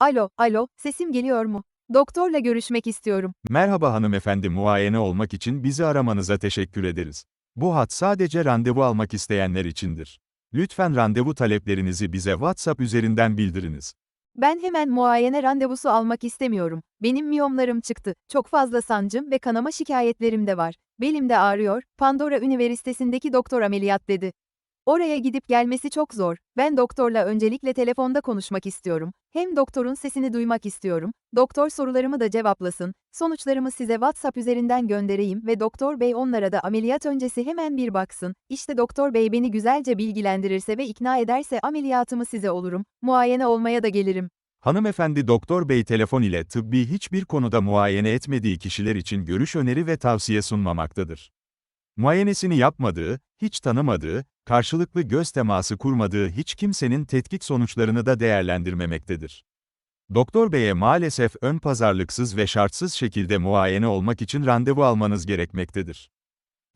Alo, alo, sesim geliyor mu? Doktorla görüşmek istiyorum. Merhaba hanımefendi muayene olmak için bizi aramanıza teşekkür ederiz. Bu hat sadece randevu almak isteyenler içindir. Lütfen randevu taleplerinizi bize WhatsApp üzerinden bildiriniz. Ben hemen muayene randevusu almak istemiyorum. Benim miyomlarım çıktı. Çok fazla sancım ve kanama şikayetlerim de var. Belim de ağrıyor. Pandora Üniversitesi'ndeki doktor ameliyat dedi. Oraya gidip gelmesi çok zor. Ben doktorla öncelikle telefonda konuşmak istiyorum. Hem doktorun sesini duymak istiyorum. Doktor sorularımı da cevaplasın. Sonuçlarımı size WhatsApp üzerinden göndereyim ve doktor bey onlara da ameliyat öncesi hemen bir baksın. İşte doktor bey beni güzelce bilgilendirirse ve ikna ederse ameliyatımı size olurum. Muayene olmaya da gelirim. Hanımefendi doktor bey telefon ile tıbbi hiçbir konuda muayene etmediği kişiler için görüş öneri ve tavsiye sunmamaktadır. Muayenesini yapmadığı, hiç tanımadığı, karşılıklı göz teması kurmadığı hiç kimsenin tetkik sonuçlarını da değerlendirmemektedir. Doktor beye maalesef ön pazarlıksız ve şartsız şekilde muayene olmak için randevu almanız gerekmektedir.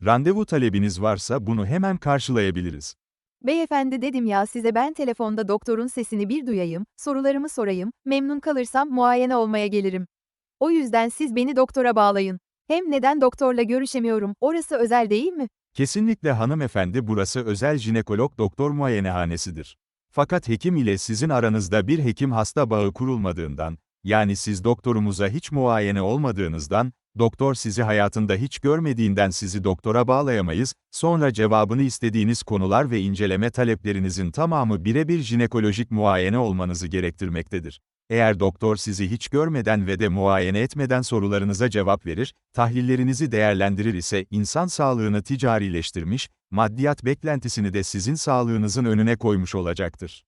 Randevu talebiniz varsa bunu hemen karşılayabiliriz. Beyefendi dedim ya size ben telefonda doktorun sesini bir duyayım, sorularımı sorayım, memnun kalırsam muayene olmaya gelirim. O yüzden siz beni doktora bağlayın. Hem neden doktorla görüşemiyorum, orası özel değil mi? Kesinlikle hanımefendi burası özel jinekolog doktor muayenehanesidir. Fakat hekim ile sizin aranızda bir hekim hasta bağı kurulmadığından, yani siz doktorumuza hiç muayene olmadığınızdan, doktor sizi hayatında hiç görmediğinden sizi doktora bağlayamayız, sonra cevabını istediğiniz konular ve inceleme taleplerinizin tamamı birebir jinekolojik muayene olmanızı gerektirmektedir. Eğer doktor sizi hiç görmeden ve de muayene etmeden sorularınıza cevap verir, tahlillerinizi değerlendirir ise insan sağlığını ticarileştirmiş, maddiyat beklentisini de sizin sağlığınızın önüne koymuş olacaktır.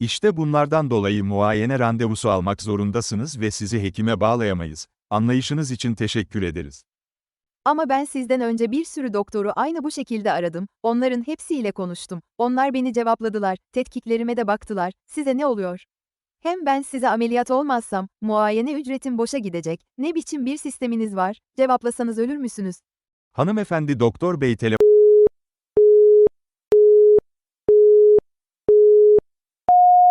İşte bunlardan dolayı muayene randevusu almak zorundasınız ve sizi hekime bağlayamayız. Anlayışınız için teşekkür ederiz. Ama ben sizden önce bir sürü doktoru aynı bu şekilde aradım, onların hepsiyle konuştum. Onlar beni cevapladılar, tetkiklerime de baktılar, size ne oluyor? Hem ben size ameliyat olmazsam, muayene ücretim boşa gidecek, ne biçim bir sisteminiz var, cevaplasanız ölür müsünüz? Hanımefendi doktor bey telefon